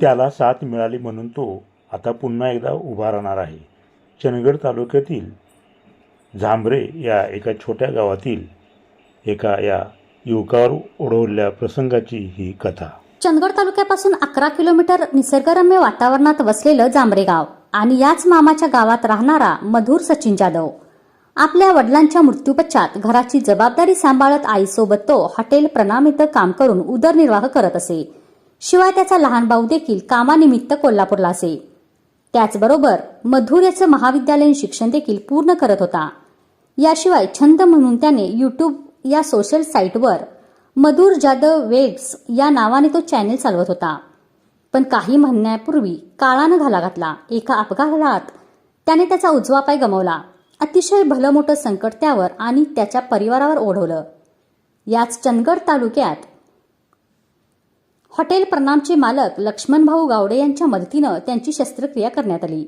त्याला साथ मिळाली म्हणून तो आता पुन्हा एकदा उभा राहणार आहे. चंदगड तालुक्यातील झांबरे या एका छोट्या गावातील एका या युवकावर ओढवलेल्या प्रसंगाची ही कथा. चंदगड तालुक्यापासून अकरा किलोमीटर निसर्गरम्य वातावरणात वसलेलं जांभरे गाव आणि याच मामाच्या गावात राहणारा मधुर सचिन जाधव. आपल्या वडिलांच्या मृत्यूपश्चात घराची जबाबदारी सांभाळत आईसोबत तो हॉटेल प्रणाम इथं काम करून उदरनिर्वाह करत असे. शिवाय त्याचा लहान भाऊ देखील कामानिमित्त कोल्हापूरला असे. त्याचबरोबर मधुर याचं महाविद्यालयीन शिक्षण देखील पूर्ण करत होता. याशिवाय छंद म्हणून त्याने यूट्यूब या सोशल साईटवर मधुर जाधव वेब्स या नावाने तो चॅनेल चालवत होता. पण काही महिन्यापूर्वी काळानं घाला घातला. एका अपघातात त्याने त्याचा उजवा पाय गमावला. अतिशय भलं मोठं संकट त्यावर आणि त्याच्या परिवारावर ओढवलं. याच चंदगड तालुक्यात हॉटेल प्रणामचे मालक लक्ष्मणभाऊ गावडे यांच्या मदतीनं त्यांची शस्त्रक्रिया करण्यात आली.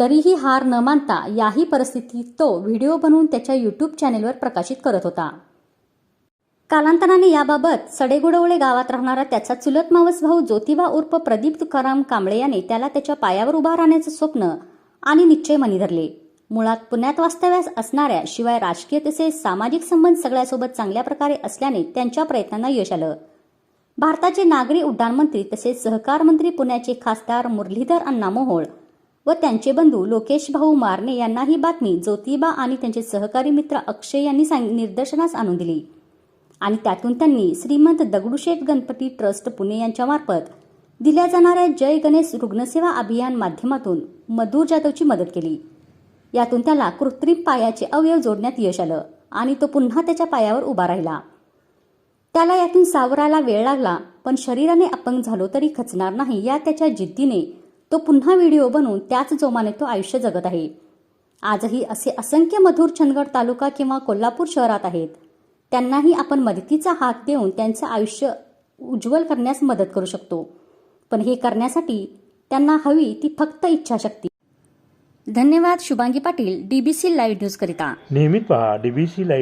तरीही हार न मानता याही परिस्थितीत तो व्हिडिओ बनवून त्याच्या यूट्यूब चॅनेलवर प्रकाशित करत होता. कालांतराने याबाबत सडेगुडवळे गावात राहणारा त्याचा चुलत मावस भाऊ ज्योतिबा उर्फ प्रदीप तुकाराम कांबळे याने त्याला त्याच्या पायावर उभा राहण्याचं स्वप्न आणि निश्चय मनी धरले. मुळात पुण्यात वास्तव्यास असणाऱ्या शिवाय राजकीय तसेच सामाजिक संबंध सगळ्यासोबत चांगल्या प्रकारे असल्याने त्यांच्या प्रयत्नांना यश आलं. भारताचे नागरी उड्डाण मंत्री तसेच सहकार मंत्री पुण्याचे खासदार मुरलीधर अण्णा मोहोळ व त्यांचे बंधू लोकेश भाऊ मारणे यांना ही बातमी ज्योतिबा आणि त्यांचे सहकारी मित्र अक्षय यांनी सांग निदर्शनास आणून दिली. आणि त्यातून त्यांनी श्रीमंत दगडूशेठ गणपती ट्रस्ट पुणे यांच्यामार्फत दिल्या जाणाऱ्या जय गणेश रुग्णसेवा अभियान माध्यमातून मधुर जाधवची मदत केली. यातून त्याला कृत्रिम पायाचे अवयव जोडण्यात यश आलं आणि तो पुन्हा त्याच्या पायावर उभा राहिला. त्याला यातून सावरायला वेळ लागला पण शरीराने अपंग झालो तरी खचणार नाही या त्याच्या जिद्दीने. तो पुन्हा व्हिडिओ बनवून त्याच जोमाने तो आयुष्य जगत आहे. आजही असे असंख्य मधुर चंदगड तालुका किंवा कोल्हापूर शहरात आहेत. त्यांनाही आपण मदतीचा हात देऊन त्यांचं आयुष्य उज्ज्वल करण्यास मदत करू शकतो. पण हे करण्यासाठी त्यांना हवी ती फक्त इच्छाशक्ती. धन्यवाद Shubhangi Patil DBC live news करिता. नेहमीच पहा डीबीसी लाईव्ह